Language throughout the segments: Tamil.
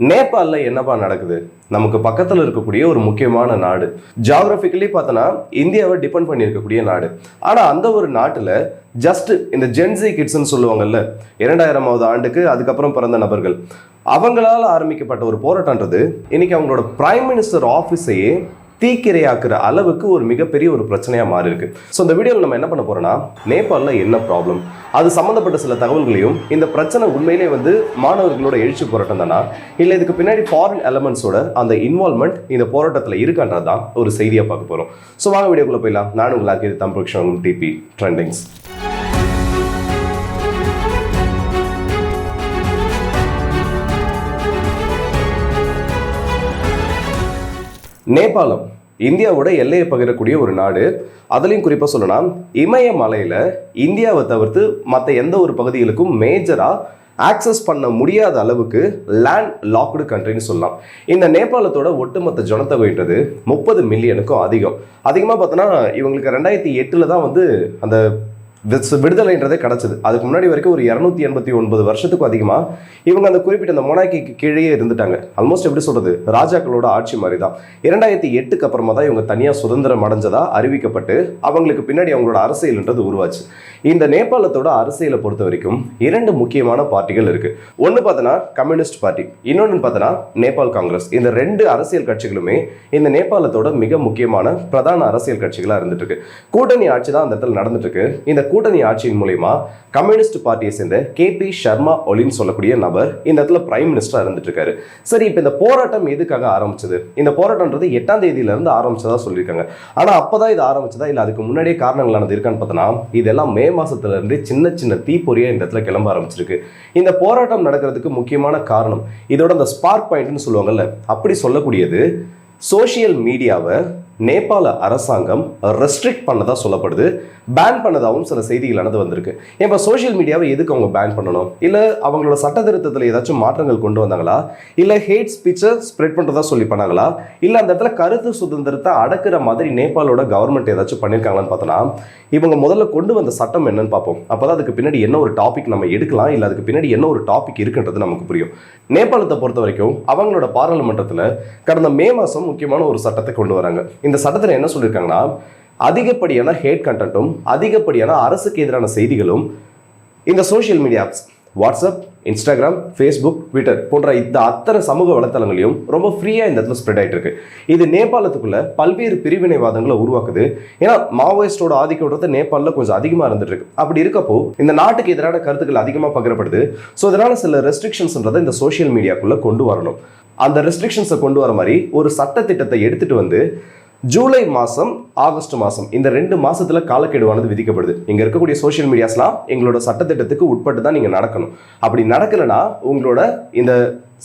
நேபாளில் என்னப்பா நடக்குது? நமக்கு பக்கத்தில் இருக்கக்கூடிய ஒரு முக்கியமான நாடு. ஜாகிரபிக்கலி பார்த்தோன்னா இந்தியாவை டிபெண்ட் பண்ணியிருக்கக்கூடிய நாடு. ஆனால் அந்த ஒரு நாட்டில் ஜஸ்ட் இந்த ஜென்சி கிட்ஸ்ன்னு சொல்லுவாங்கல்ல இரண்டாயிரமாவது ஆண்டுக்கு அதுக்கப்புறம் பிறந்த நபர்கள். அவங்களால் ஆரம்பிக்கப்பட்ட ஒரு போராட்டன்றது இன்னைக்கு அவங்களோட பிரைம் மினிஸ்டர் ஆஃபீஸையே தீக்கிரையாக்குற அளவுக்கு ஒரு மிகப்பெரிய ஒரு பிரச்சனையாக மாறி இருக்கு ஸோ இந்த வீடியோவில் நம்ம என்ன பண்ண போறோம்னா நேபாளில் என்ன ப்ராப்ளம் அது சம்மந்தப்பட்ட சில தகவல்களையும் இந்த பிரச்சனை உண்மையிலே வந்து மாணவர்களோட எழுச்சி போராட்டம் தானா? இல்லை இதுக்கு பின்னாடி ஃபாரின் எலமெண்ட்ஸோட அந்த இன்வால்மெண்ட் இந்த போராட்டத்தில் இருக்கான்றது தான் ஒரு செய்தியாக பார்க்க போகிறோம் ஸோ வாங்க வீடியோக்குள்ளே போயிடலாம். நான் உங்களுக்கு இது தம்புக்ஷன் டிபி ட்ரெண்டிங்ஸ் நேபாளம். இந்தியாவோட எல்லையை பகிரக்கூடிய ஒரு நாடு. அதுலேயும் குறிப்பாக சொல்லலாம் இமயமலையில் இந்தியாவை தவிர்த்து மற்ற எந்த ஒரு பகுதிகளுக்கும் மேஜராக ஆக்சஸ் பண்ண முடியாத அளவுக்கு லேண்ட் லாக்டு கண்ட்ரின்னு சொல்லலாம். இந்த நேபாளத்தோட ஒட்டுமொத்த ஜனத்தொகைன்றது முப்பது மில்லியனுக்கும் அதிகம். அதிகமாக பார்த்தோன்னா இவங்களுக்கு ரெண்டாயிரத்தி எட்டில் தான் வந்து அந்த விடுதலைன்றதே கிடச்சிது. அதுக்கு முன்னாடி வரைக்கும் ஒரு இரநூத்தி எண்பத்தி ஒன்பது வருஷத்துக்கும் அதிகமாக இவங்க அந்த குறிப்பிட்ட அந்த மொனாக்கிக்கு கீழே இருந்துட்டாங்க. ஆல்மோஸ்ட் எப்படி சொல்றது? ராஜாக்களோட ஆட்சி மாதிரி தான் இரண்டாயிரத்தி எட்டுக்கு அப்புறமா தான் இவங்க தனியாக சுதந்திரம் அடைஞ்சதா அறிவிக்கப்பட்டு அவங்களுக்கு பின்னாடி அவங்களோட அரசியல்ன்றது உருவாச்சு. இந்த நேபாளத்தோட அரசியலை பொறுத்த வரைக்கும் இரண்டு முக்கியமான பார்ட்டிகள் இருக்கு. ஒன்று பார்த்தோன்னா கம்யூனிஸ்ட் பார்ட்டி இன்னொன்று பார்த்தோன்னா நேபாள் காங்கிரஸ். இந்த ரெண்டு அரசியல் கட்சிகளுமே இந்த நேபாளத்தோட மிக முக்கியமான பிரதான அரசியல் கட்சிகளாக இருந்துட்டு இருக்கு. கூட்டணி ஆட்சி தான் அந்த இடத்துல நடந்துட்டு இருக்கு. இந்த கூட்டணி ஆட்சியின் மூலயமா கம்யூனிஸ்ட் பார்ட்டியை சேர்ந்த கே பி சர்மா ஒலின்னு சொல்லக்கூடிய நபர் இந்த இடத்துல பிரைம் மினிஸ்டராக இருந்துட்டு இருக்காரு. சரி இப்போ இந்த போராட்டம் எதுக்காக ஆரம்பிச்சது? இந்த போராட்டம்ன்றது எட்டாம் தேதியில இருந்து ஆரம்பிச்சதா சொல்லியிருக்காங்க. ஆனா அப்பதான் இது ஆரம்பிச்சதா இல்லை அதுக்கு முன்னாடியே காரணங்களானது இருக்கான்னு பார்த்தோன்னா இதெல்லாம் மே மாசத்துலேருந்து சின்ன சின்ன தீப்பொறியாக இந்த இடத்துல கிளம்ப ஆரம்பிச்சிருக்கு. இந்த போராட்டம் நடக்கிறதுக்கு முக்கியமான காரணம் இதோட அந்த ஸ்பார்க் பாயிண்ட்னு சொல்லுவாங்கல்ல அப்படி சொல்லக்கூடியது சோஷியல் மீடியாவை நேபாள அரசாங்கம் ரெஸ்ட்ரிக்ட் பண்ணதாக சொல்லப்படுது. பேன் பண்ணதாகவும் சில செய்திகளானது வந்திருக்கு. இப்போ சோஷியல் மீடியாவை எதுக்கு அவங்க பேன் பண்ணணும்? இல்லை அவங்களோட சட்ட திருத்தத்தில் ஏதாச்சும் மாற்றங்கள் கொண்டு வந்தாங்களா? இல்லை ஹேட் ஸ்பீச்சை ஸ்ப்ரெட் பண்ணுறதா சொல்லி பண்ணாங்களா? இல்லை அந்த இடத்துல கருத்து சுதந்திரத்தை அடக்குற மாதிரி நேபாளோட கவர்மெண்ட் ஏதாச்சும் பண்ணியிருக்காங்களான்னு பார்த்தோன்னா இவங்க முதல்ல கொண்டு வந்த சட்டம் என்னன்னு பார்ப்போம். அப்போ தான் அதுக்கு பின்னாடி என்ன ஒரு டாபிக் நம்ம எடுக்கலாம்? இல்லை அதுக்கு பின்னாடி என்ன ஒரு டாபிக் இருக்குன்றது நமக்கு புரியும். நேபாளத்தை பொறுத்த வரைக்கும் அவங்களோட பாராளுமன்றத்தில் கடந்த மே மாதம் முக்கியமான ஒரு சட்டத்தை கொண்டு வராங்க. இந்த சட்டத்தில் என்ன சொல்லியிருக்காங்கன்னா அதிகப்படியான ஹேட் கண்டென்ட்டும் அதிகப்படியான அரசுக்கு எதிரான செய்திகளும் இந்த social media apps WhatsApp Instagram Facebook Twitter போன்ற இந்த அத்தனை சமூக வலைத்தளங்களையும் ரொம்ப ஃப்ரீயாக இந்த இடத்துல ஸ்ப்ரெட் ஆயிட்டு இருக்கு இது நேபாளத்துக்குள்ள பல்வேறு பிரிவினைவாதங்களை உருவாக்குது. ஏன்னா மாவோயிஸ்டோட ஆதிக்கம்ன்றது நேபாளில் கொஞ்சம் அதிகமாக இருந்துட்டு இருக்கு அப்படி இருக்கப்போ இந்த நாட்டுக்கு எதிரான கருத்துக்கள் அதிகமாக பகிரப்படுது. ஸோ இதனால சில ரெஸ்ட்ரிக்ஷன்ஸ்ன்றதை இந்த சோஷியல் மீடியாக்குள்ளே கொண்டு வரணும். அந்த ரெஸ்ட்ரிக்ஷன்ஸை கொண்டு வர மாதிரி ஒரு சட்டத்திட்டத்தை எடுத்துட்டு வந்து ஜூலை மாதம் ஆகஸ்ட் மாதம் இந்த ரெண்டு மாதத்தில் காலக்கெடுவானது விதிக்கப்படுது. இங்கே இருக்கக்கூடிய சோஷியல் மீடியாஸ்லாம் எங்களோட சட்டத்திட்டத்துக்கு உட்பட்டு தான் நீங்கள் நடக்கணும். அப்படி நடக்கலைன்னா உங்களோட இந்த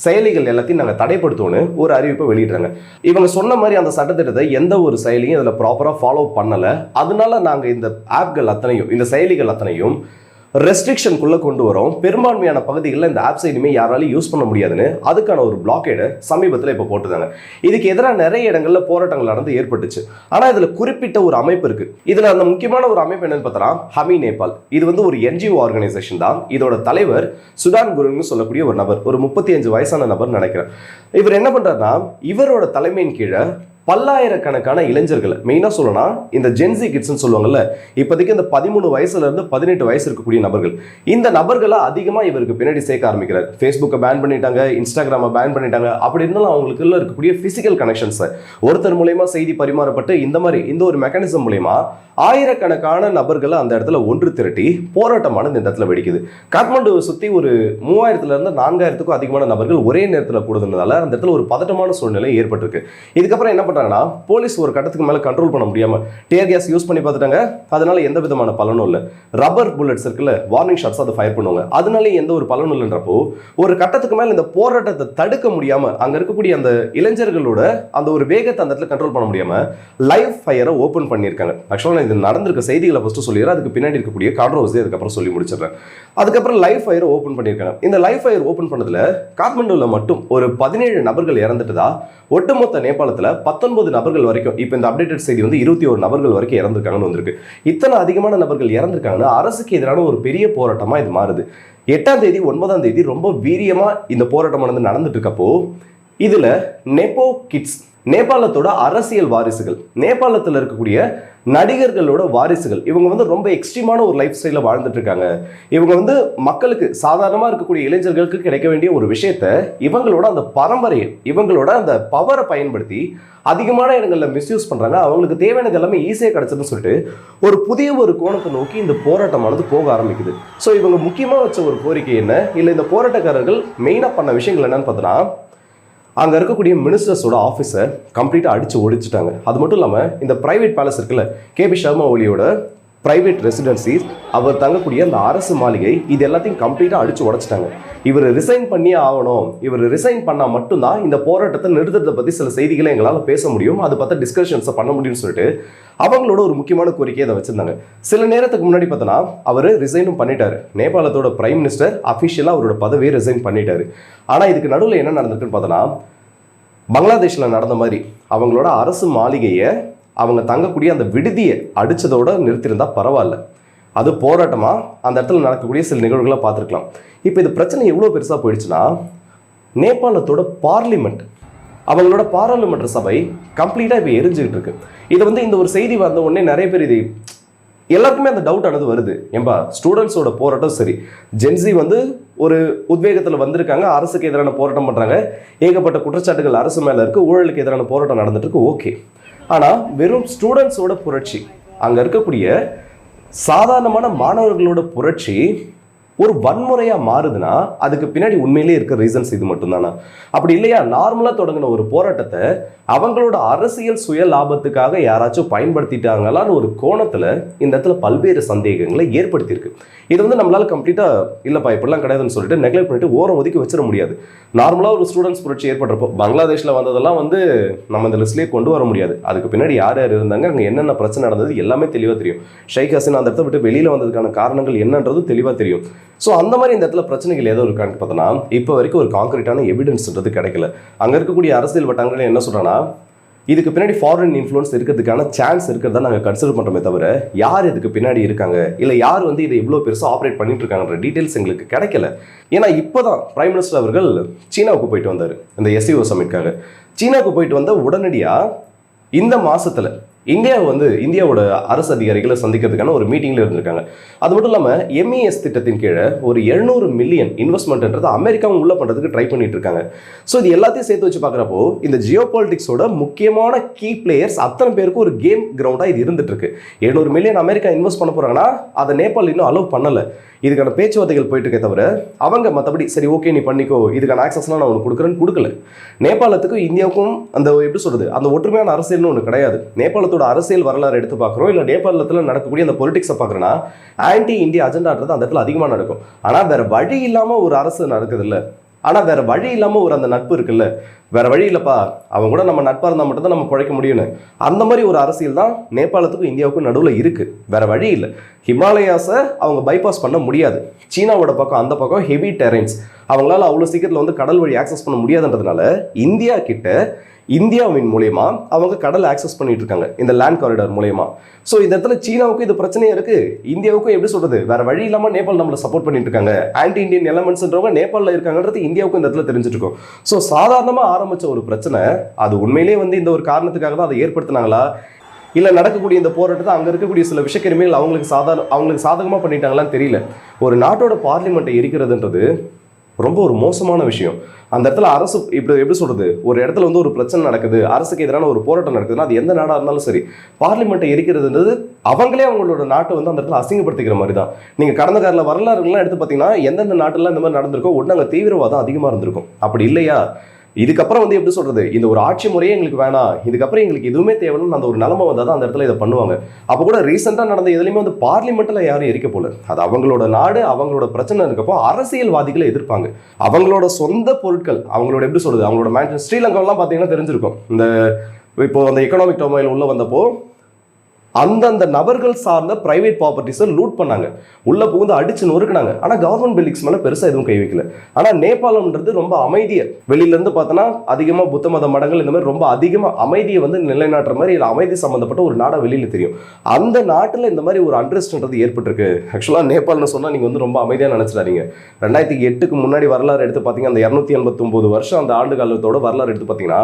செயலிகள் எல்லாத்தையும் நாங்கள் தடைப்படுத்தோன்னு ஒரு அறிவிப்பை வெளியிடுறாங்க. இவங்க சொன்ன மாதிரி அந்த சட்டத்திட்டத்தை எந்த ஒரு செயலியும் அதில் ப்ராப்பராக ஃபாலோ பண்ணலை. அதனால நாங்கள் இந்த ஆப்கள் அத்தனையும் இந்த செயலிகள் அத்தனையும் ரெஸ்ட்ரிக்ஷனுக்குள்ளே கொண்டு வரோம். பெரும்பான்மையான பகுதிகளில் இந்த ஆப்ஸை இனிமேல் யாராலையும் யூஸ் பண்ண முடியாதுன்னு அதுக்கான ஒரு பிளாக்கேடு சமீபத்தில் இப்போ போட்டுதாங்க இதுக்கு எதிராக நிறைய இடங்களில் போராட்டங்கள் நடந்து ஏற்பட்டுச்சு. ஆனால் இதில் குறிப்பிட்ட ஒரு அமைப்பு இருக்கு. இதில் அந்த முக்கியமான ஒரு அமைப்பு என்னன்னு பார்த்தா ஹமி நேபாள். இது வந்து ஒரு என்ஜிஓ ஆர்கனைசேஷன் தான். இதோட தலைவர் சுடான் குருன்னு சொல்லக்கூடிய ஒரு நபர் ஒரு முப்பத்தி அஞ்சு வயசான நபர் நினைக்கிறேன். இவர் என்ன பண்றாருன்னா இவரோட தலைமையின் கீழே பல்லாயிரக்கணக்கான இளைஞர்களை மெயினாக சொல்லணும்னா இந்த ஜென்சி கிட்ஸ்னு சொல்லுவாங்கல்ல இப்போதைக்கு இந்த பதிமூணு வயசுல இருந்து பதினெட்டு வயசு இருக்கக்கூடிய நபர்கள். இந்த நபர்களை அதிகமாக இவருக்கு பின்னாடி சேர்க்க ஆரம்பிக்கிறார். ஃபேஸ்புக்கை பேன் பண்ணிட்டாங்க இன்ஸ்டாகிராமை பேன் பண்ணிட்டாங்க அப்படி இருந்தாலும் அவங்களுக்குள்ள இருக்கக்கூடிய ஃபிசிக்கல் கனெக்ஷன்ஸை ஒருத்தர் மூலயமா செய்தி பரிமாறப்பட்டு இந்த மாதிரி இந்த ஒரு மெக்கானிசம் மூலயமா ஆயிரக்கணக்கான நபர்களை அந்த இடத்துல ஒன்று திரட்டி போராட்டமானது இந்த இடத்துல வெடிக்குது. காத்மண்டுவை சுற்றி ஒரு மூவாயிரத்துல இருந்து நான்காயிரத்துக்கும் அதிகமான நபர்கள் ஒரே நேரத்தில் கூடுதுனால அந்த இடத்துல ஒரு பதட்டமான சூழ்நிலை ஏற்பட்டிருக்கு. இதுக்கப்புறம் என்ன பண்ணுறாங்கன்னா போலீஸ் ஒரு கட்டத்துக்கு மேலே கண்ட்ரோல் பண்ண முடியாமல் டேர் கேஸ் யூஸ் பண்ணி பார்த்துட்டாங்க. அதனால எந்த விதமான பலனும் இல்லை. ரப்பர் புல்லட்ஸ் இருக்குல்ல வார்னிங் ஷாட்ஸ் அதை ஃபயர் பண்ணுவாங்க. அதனால எந்த ஒரு பலனும் இல்லைன்றப்போ ஒரு கட்டத்துக்கு மேல இந்த போராட்டத்தை தடுக்க முடியாம அங்கே இருக்கக்கூடிய அந்த இளைஞர்களோட அந்த ஒரு வேகத்தை அந்த இடத்துல கண்ட்ரோல் பண்ண முடியாம லைவ் ஃபயரை ஓப்பன் பண்ணியிருக்காங்க. ஆக்சுவலாக இது நடந்திருக்க செய்திகளை ஃபஸ்ட்டு சொல்லிடுறேன். அதுக்கு பின்னாடி இருக்கக்கூடிய கான்ட்ரவர்சி அதுக்கப்புறம் சொல்லி முடிச்சிடுறேன். அதுக்கப்புறம் லைஃப் ஃபயரை ஓப்பன் பண்ணியிருக்காங்க. இந்த லைஃப் ஃபயர் ஓப்பன் பண்ணதுல காத்மண்டுவில் மட்டும் ஒரு பதினேழு நபர்கள் இறந்துட்டதா? ஒட்டுமொத்த நேபாளத்துல பத்து பத்தொன்பது நபர்கள் வரைக்கும் இப்போ இந்த அப்டேட்டட் செய்தி வந்து இருபத்தி ஒரு நபர்கள் வரைக்கும் இறந்துருக்காங்கன்னு வந்திருக்கு. இத்தனை அதிகமான நபர்கள் இறந்துருக்காங்கன்னா அரசுக்கு எதிரான ஒரு பெரிய போராட்டமா இது மாறுது. எட்டாம் தேதி ஒன்பதாம் தேதி ரொம்ப வீரியமா இந்த போராட்டம் வந்து நடந்துட்டு இருக்கப்போ இதுல நெப்போ கிட்ஸ் நேபாளத்தோட அரசியல் வாரிசுகள் நேபாளத்தில் இருக்கக்கூடிய நடிகர்களோட வாரிசுகள் இவங்க வந்து ரொம்ப எக்ஸ்ட்ரீமான ஒரு லைஃப் ஸ்டைலில் வாழ்ந்துட்டு இருக்காங்க. இவங்க வந்து மக்களுக்கு சாதாரணமாக இருக்கக்கூடிய இளைஞர்களுக்கு கிடைக்க வேண்டிய ஒரு விஷயத்த இவங்களோட அந்த பரம்பரையை இவங்களோட அந்த பவரை பயன்படுத்தி அதிகமான இடங்களில் மிஸ்யூஸ் பண்ணுறாங்க அவங்களுக்கு தேவையானது எல்லாமே ஈஸியாக கிடச்சதுன்னு சொல்லிட்டு ஒரு புதிய ஒரு கோணத்தை நோக்கி இந்த போராட்டமானது போக ஆரம்பிக்குது. ஸோ இவங்க முக்கியமாக வச்ச ஒரு கோரிக்கை என்ன? இல்லை இந்த போராட்டக்காரர்கள் மெயினாக பண்ண விஷயங்கள் என்னன்னு பார்த்தோன்னா அங்கே இருக்கக்கூடிய மினிஸ்டர்ஸோட ஆஃபீஸை கம்ப்ளீட்டாக அடித்து ஒழிச்சிட்டாங்க அது மட்டும் இல்லாமல் இந்த பிரைவேட் பேலஸ் இருக்குல்ல கேபி சர்மா ஒலியோட ப்ரைவேட் ரெசிடென்சிஸ் அவர் தங்கக்கூடிய அந்த அரசு மாளிகை இது எல்லாத்தையும் கம்ப்ளீட்டாக அடித்து உடைச்சிட்டாங்க. இவர் ரிசைன் பண்ணியே ஆகணும். இவர் ரிசைன் பண்ணால் மட்டும்தான் இந்த போராட்டத்தை நிறுத்தத்தை பற்றி சில செய்திகளை எங்களால் பேச முடியும். அது பார்த்தா டிஸ்கஷன்ஸை பண்ண முடியும்னு சொல்லிட்டு அவங்களோட ஒரு முக்கியமான கோரிக்கையை அதை வச்சுருந்தாங்க. சில நேரத்துக்கு முன்னாடி பார்த்தோன்னா அவர் ரிசைனும் பண்ணிட்டாரு. நேபாளத்தோட பிரைம் மினிஸ்டர் அஃபிஷியலாக அவரோட பதவியை ரிசைன் பண்ணிட்டாரு. ஆனால் இதுக்கு நடுவில் என்ன நடந்திருக்குன்னு பார்த்தோன்னா பங்களாதேஷில் நடந்த மாதிரி அவங்களோட அரசு மாளிகையை அவங்க தங்கக்கூடிய அந்த விடுதியை அடித்ததோடு நிறுத்தியிருந்தா பரவாயில்ல. அது போராட்டமாக அந்த இடத்துல நடக்கக்கூடிய சில நிகழ்வுகளை பார்த்துருக்கலாம். இப்போ இது பிரச்சனை எவ்வளோ பெருசாக போயிடுச்சுன்னா நேபாளத்தோட பார்லிமெண்ட். அவங்களோட பாராளுமன்ற சபை கம்ப்ளீட்டாக இப்போ எரிஞ்சுக்கிட்டு இருக்கு. இதை வந்து இந்த ஒரு செய்தி வந்த உடனே நிறைய பேர் இது எல்லாருக்குமே அந்த டவுட் ஆனது வருது. ஏன்பா ஸ்டூடெண்ட்ஸோட போராட்டம் சரி. ஜென்சி வந்து ஒரு உத்வேகத்தில் வந்திருக்காங்க அரசுக்கு எதிரான போராட்டம் பண்ணுறாங்க ஏகப்பட்ட குற்றச்சாட்டுகள் அரசு மேலே இருக்குது ஊழலுக்கு எதிரான போராட்டம் நடந்துட்டு இருக்கு ஓகே. ஆனால் வெறும் ஸ்டூடெண்ட்ஸோட புரட்சி. அங்கே இருக்கக்கூடிய சாதாரணமான மாணவர்களோட புரட்சி ஒரு வன்முறையாக மாறுதுன்னா அதுக்கு பின்னாடி உண்மையிலேயே இருக்க ரீசன்ஸ் இது மட்டும்தானா? அப்படி இல்லையா? நார்மலாக தொடங்கின ஒரு போராட்டத்தை அவங்களோட அரசியல் சுய லாபத்துக்காக யாராச்சும் பயன்படுத்திட்டாங்களான்னு ஒரு கோணத்தில் இந்த இடத்துல பல்வேறு சந்தேகங்களை ஏற்படுத்தியிருக்கு. இது வந்து நம்மளால கம்ப்ளீட்டாக இல்லைப்பா இப்படிலாம் கிடையாதுன்னு சொல்லிட்டு நெக்லெக்ட் பண்ணிட்டு ஓரம் ஒதுக்கி வச்சிட முடியாது. நார்மலாக ஒரு ஸ்டூடெண்ட்ஸ் புரட்சி ஏற்படுறப்போ பங்களாதேஷில் வந்ததெல்லாம் வந்து நம்ம இந்த லிஸ்ட்லேயே கொண்டு வர முடியாது. அதுக்கு பின்னாடி யார் யார் இருந்தாங்க அங்கே என்னென்ன பிரச்சனை நடந்தது எல்லாமே தெளிவாக தெரியும். ஷேக் ஹசின் அந்த இடத்த விட்டு வெளியில் வந்ததுக்கான காரணங்கள் என்னன்றது தெளிவாக தெரியும். ஸோ அந்த மாதிரி இந்த இடத்துல பிரச்சனைகள் ஏதோ இருக்கான்னு பார்த்தோன்னா இப்போ வரைக்கும் ஒரு காங்கிரீட்டான எவிடன்ஸ்ன்றது கிடைக்கல. அங்கே இருக்கக்கூடிய அரசியல் வட்டங்கள் என்ன சொல்கிறேன்னா இதுக்கு பின்னாடி ஃபாரின் இன்ஃப்ளூயன்ஸ் இருக்கிறதுக்கான சான்ஸ் இருக்கிறதா நாங்கள் கன்சிடர் பண்ணுறோமே தவிர யார் இதுக்கு பின்னாடி இருக்காங்க? இல்லை யார் வந்து இதை இவ்வளோ பெருசாக ஆப்ரேட் பண்ணிட்டு இருக்காங்கன்ற டீட்டெயில்ஸ் எங்களுக்கு கிடைக்கல. ஏன்னா இப்போ தான் பிரைம் மினிஸ்டர் அவர்கள் சீனாவுக்கு போயிட்டு வந்தார் இந்த எஸ்இஓ சமிட்காக சீனாவுக்கு போயிட்டு வந்த உடனடியாக இந்த மாதத்தில் இந்தியா வந்து இந்தியாவோட அரசு அதிகாரிகளை சந்திக்கிறதுக்கான ஒரு மீட்டிங்கில் இருந்திருக்காங்க. அது மட்டும் இல்லாமல் எம்இஎஸ் திட்டத்தின் கீழே ஒரு எழுநூறு மில்லியன் இன்வெஸ்ட்மெண்ட்ன்றது அமெரிக்காவும் உள்ள பண்ணுறதுக்கு ட்ரை பண்ணிட்டு இருக்காங்க. ஸோ இது எல்லாத்தையும் சேர்த்து வச்சு பார்க்குறப்போ இந்த ஜியோ பாலிட்டிக்ஸோட முக்கியமான கீ பிளேயர்ஸ் அத்தனை பேருக்கு ஒரு கேம் கிரவுண்டாக இது இருந்துட்டு இருக்கு எழுநூறு மில்லியன் அமெரிக்கா இன்வெஸ்ட் பண்ண போகிறாங்கன்னா அதை நேபாள் இன்னும் அலோவ் பண்ணலை. இதுக்கான பேச்சுவார்த்தைகள் போயிட்டு இருக்கே தவிர அவங்க மற்றபடி சரி ஓகே நீ பண்ணிக்கோ இதுக்கான ஆக்சஸ்லாம் நான் உனக்கு கொடுக்குறேன்னு கொடுக்கல. நேபாளத்துக்கும் இந்தியாவுக்கும் அந்த எப்படி சொல்றது அந்த ஒற்றுமையான அரசியல்னு ஒன்று கிடையாது. நேபாளத்தோட அரசியல் வரலாறு எடுத்து பார்க்குறோம். இல்லை நேபாளத்தில் நடக்கக்கூடிய அந்த பொலிட்டிக்ஸை பார்க்குறோன்னா ஆன்டி இந்தியா அஜெண்டான்றது அந்த இடத்துல அதிகமாக நடக்கும். ஆனால் வேற வழி இல்லாமல் ஒரு அரசு நடக்குது இல்லை ஆனால் வேற வழி இல்லாமல் ஒரு அந்த நட்பு இருக்குல்ல. வேற வழி இல்லைப்பா. அவங்க கூட நம்ம நட்பாக இருந்தால் மட்டும்தான் நம்ம பிழைக்க முடியும்னு. அந்த மாதிரி ஒரு அரசியல் தான் நேபாளத்துக்கும் இந்தியாவுக்கும் நடுவில் இருக்கு. வேற வழி இல்லை. ஹிமாலயாஸை அவங்க பைபாஸ் பண்ண முடியாது. சீனாவோட பக்கம் அந்த பக்கம் ஹெவி டெரென்ஸ் அவங்களால அவ்வளோ சீக்கிரத்தில் வந்து கடல் வழி ஆக்சஸ் பண்ண முடியாதுன்றதுனால இந்தியா கிட்ட இந்தியாவின் மூலயமா அவங்க கடலை ஆக்சஸ் பண்ணிட்டு இருக்காங்க இந்த லேண்ட் காரிடார் மூலயமா. ஸோ இந்த இடத்துல சீனாவுக்கும் இது பிரச்சனையா இருக்கு. இந்தியாவுக்கும் எப்படி சொல்றது? வேற வழி இல்லாம நேபாள் நம்மளை சப்போர்ட் பண்ணிட்டு இருக்காங்க ஆன்டி இந்தியன் எலமெண்ட்ஸ்ன்றவங்க நேபாளில் இருக்காங்கன்றது இந்தியாவுக்கும் இந்த இடத்துல தெரிஞ்சுட்டு இருக்கும் ஸோ சாதாரணமா ஆரம்பிச்ச ஒரு பிரச்சனை அது உண்மையிலேயே வந்து இந்த ஒரு காரணத்துக்காக தான் அதை ஏற்படுத்தினாங்களா? இல்லை நடக்கக்கூடிய இந்த போராட்டத்தை அங்கே இருக்கக்கூடிய சில விஷக்கிருமிகள் அவங்களுக்கு சாதாரண அவங்களுக்கு சாதகமாக பண்ணிட்டாங்களான்னு தெரியல. ஒரு நாட்டோட பார்லிமெண்ட்டை எரிக்கிறதுன்றது ரொம்ப ஒரு மோசமான விஷயம். அந்த இடத்துல அரசு இப்படி எப்படி சொல்கிறது ஒரு இடத்துல வந்து ஒரு பிரச்சனை நடக்குது அரசுக்கு எதிரான ஒரு போராட்டம் நடக்குதுன்னா அது எந்த நாடாக இருந்தாலும் சரி பார்லிமெண்ட்டை எரிக்கிறதுன்றது அவங்களே அவங்களோட நாட்டை வந்து அந்த இடத்துல அசிங்கப்படுத்திக்கிற மாதிரி தான் நீங்கள் கடந்த கால வரலாறுகள்லாம் எடுத்து பார்த்தீங்கன்னா எந்தெந்த நாட்டுல இந்த மாதிரி நடந்திருக்கோ ஒன்று அங்கே தீவிரவாதம் அதிகமாக இருந்திருக்கும். அப்படி இல்லையா? இதுக்கப்புறம் வந்து எப்படி சொல்றது? இந்த ஒரு ஆட்சி முறையே எங்களுக்கு வேணாம். இதுக்கப்புறம் எங்களுக்கு எதுவுமே தேவைன்னு அந்த ஒரு நிலைமை வந்தால் தான் அந்த இடத்துல இதை பண்ணுவாங்க. அப்போ கூட ரீசெண்டாக நடந்த எதுலையுமே வந்து பார்லிமெண்ட்டில் யாரும் எரிக்க போல. அது அவங்களோட நாடு அவங்களோட பிரச்சனை இருக்கப்போ அரசியல்வாதிகளை எதிர்ப்பாங்க. அவங்களோட சொந்த பொருட்கள் அவங்களோட எப்படி சொல்றது? அவங்களோட மேட்ச் ஸ்ரீலங்காவெல்லாம் பார்த்தீங்கன்னா தெரிஞ்சிருக்கும். இந்த இப்போ அந்த எக்கனாமிக் டொமைல் உள்ள வந்தப்போ அந்தந்த நபர்கள் சார்ந்த பிரைவேட் ப்ராப்பர்ட்டிஸை லூட் பண்ணாங்க. உள்ளே புகுந்து அடிச்சு நொறுக்குனாங்க. ஆனால் கவர்மெண்ட் பில்டிங்ஸ் மேலே பெருசாக எதுவும் கை வைக்கல. ஆனால் நேபாளம்ன்றது ரொம்ப அமைதியை. வெளியில இருந்து பார்த்தோன்னா அதிகமாக புத்த மத மடங்கள் இந்த மாதிரி ரொம்ப அதிகமாக அமைதியை வந்து நிலைநாட்டுற மாதிரி இல்லை அமைதி சம்பந்தப்பட்ட ஒரு நாடாக வெளியில தெரியும். அந்த நாட்டில் இந்த மாதிரி ஒரு அண்ட்ரஸ்ட்ன்றது ஏற்பட்டிருக்கு. ஆக்சுவலாக நேபாள்னு சொன்னால் நீங்க வந்து ரொம்ப அமைதியாக நினச்சிடாதீங்க. ரெண்டாயிரத்தி எட்டுக்கு முன்னாடி வரலாறு எடுத்து பார்த்தீங்கன்னா அந்த இரநூத்தி எண்பத்தொம்போது வருஷம் அந்த ஆண்டு காலத்தோட வரலாறு எடுத்து பார்த்தீங்கன்னா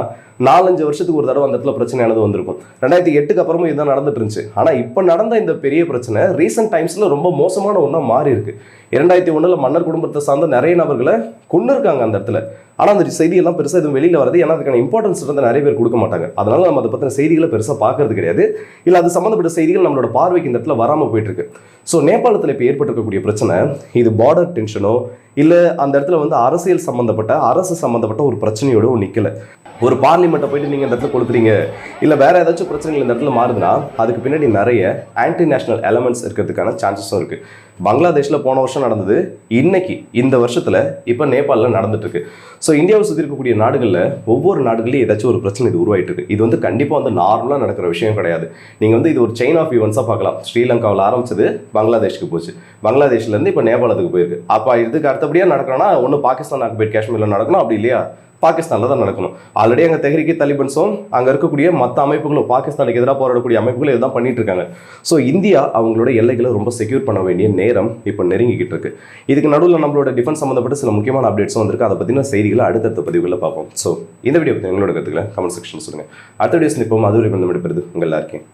நாலஞ்சு வருஷத்துக்கு ஒரு தடவை அந்த இடத்துல பிரச்சனையானது வந்திருக்கும். ரெண்டாயிரத்தி எட்டுக்கு அப்புறமும் இதுதான் நடந்துட்டு இருந்துச்சு. ஆனா இப்போ நடந்த இந்த பெரிய பிரச்சனை ரீசெண்ட் டைம்ஸ்ல ரொம்ப மோசமான ஒன்றா மாறி இருக்கு. இரண்டாயிரத்தி ஒண்ணுல மன்னர் குடும்பத்தை சார்ந்த நிறைய நபர்களை கொண்டு இருக்காங்க அந்த இடத்துல. ஆனால் அந்த செய்தியெல்லாம் பெருசாக எதுவும் வெளியில வருது ஏன்னா அதுக்கான இம்பார்ட்டன்ஸ் வந்து நிறைய பேர் கொடுக்க மாட்டாங்க. அதனால நம்ம அதை பற்றின செய்திகளை பெருசாக பார்க்கறது கிடையாது. இல்லை அது சம்மந்தப்பட்ட செய்திகள் நம்மளோட பார்வைக்கு இந்த இடத்துல வராமல் போயிட்டு இருக்கு ஸோ நேபாளத்தில் இப்போ ஏற்பட்டிருக்கக்கூடிய பிரச்சனை இது பார்டர் டென்ஷனோ இல்லை அந்த இடத்துல வந்து அரசியல் சம்மந்தப்பட்ட அரசு சம்மந்தப்பட்ட ஒரு பிரச்சனையோட நிற்கலை ஒரு பார்லிமெண்ட்டை போயிட்டு நீங்கள் இந்த இடத்துல கொடுக்குறீங்க இல்லை வேறு ஏதாச்சும் பிரச்சனைகள் இந்த இடத்துல மாறுதுன்னா அதுக்கு பின்னாடி நிறைய ஆன்டி நேஷனல் எலமெண்ட்ஸ் இருக்கிறதுக்கான சான்சஸும் இருக்குது பங்களாதேஷில் போன வருஷம் நடந்தது இன்னைக்கு இந்த வருஷத்தில் இப்போ நேபாளில் நடந்துட்டுருக்கு. ஸோ இந்தியாவை சுற்றி இருக்கக்கூடிய நாடுகளில் ஒவ்வொரு நாடுகளையும் ஏதாச்சும் ஒரு பிரச்சனை இது உருவாயிட்டு இருக்கு இது வந்து கண்டிப்பாக வந்து நார்மலாக நடக்கிற விஷயம் கிடையாது. நீங்கள் வந்து இது ஒரு செயின் ஆஃப் ஈவெண்ட்ஸாக பார்க்கலாம். ஸ்ரீலங்காவில் ஆரம்பிச்சது பங்களாதேஷ்க்கு போச்சு. பங்களாதேஷ்லேருந்து இப்போ நேபாளத்துக்கு போயிருக்கு. அப்போ இதுக்கு அடுத்தபடியாக நடக்கணும்னா ஒன்று பாகிஸ்தான் போய் காஷ்மீரில் நடக்கணும் அப்படி இல்லையா? பாகிஸ்தானில் தான் நடக்கணும். ஆல்ரெடி அங்கே தெஹ்ரிக்கி தலிபன்ஸும் அங்கே இருக்கக்கூடிய மற்ற அமைப்புகளும் பாகிஸ்தானுக்கு எதிராக போராடக்கூடிய அமைப்புகளும் இதுதான் பண்ணிட்டு இருக்காங்க. ஸோ இந்தியா அவங்களோட எல்லைகளை ரொம்ப செக்யூர் பண்ண வேண்டிய நேரம் இப்போ நெருங்கிக்கிட்டு இருக்கு. இதுக்கு நடுவில் நம்மளோட டிஃபென்ஸ் சம்மந்தப்பட்ட சில முக்கியமான அப்டேட்ஸும் வந்திருக்கு. அதை பற்றின செய்திகளை அடுத்தடுத்த பதிவுகளில் பார்ப்போம். ஸோ இந்த வீடியோ பற்றி எங்களோட கருத்துக்களை கமெண்ட் செக்ஷன் சொல்லுங்கள் அடுத்த வீடியோஸ் இப்போ அதுவரை வந்து விடுபடுது உங்கள் எல்லாருக்கும்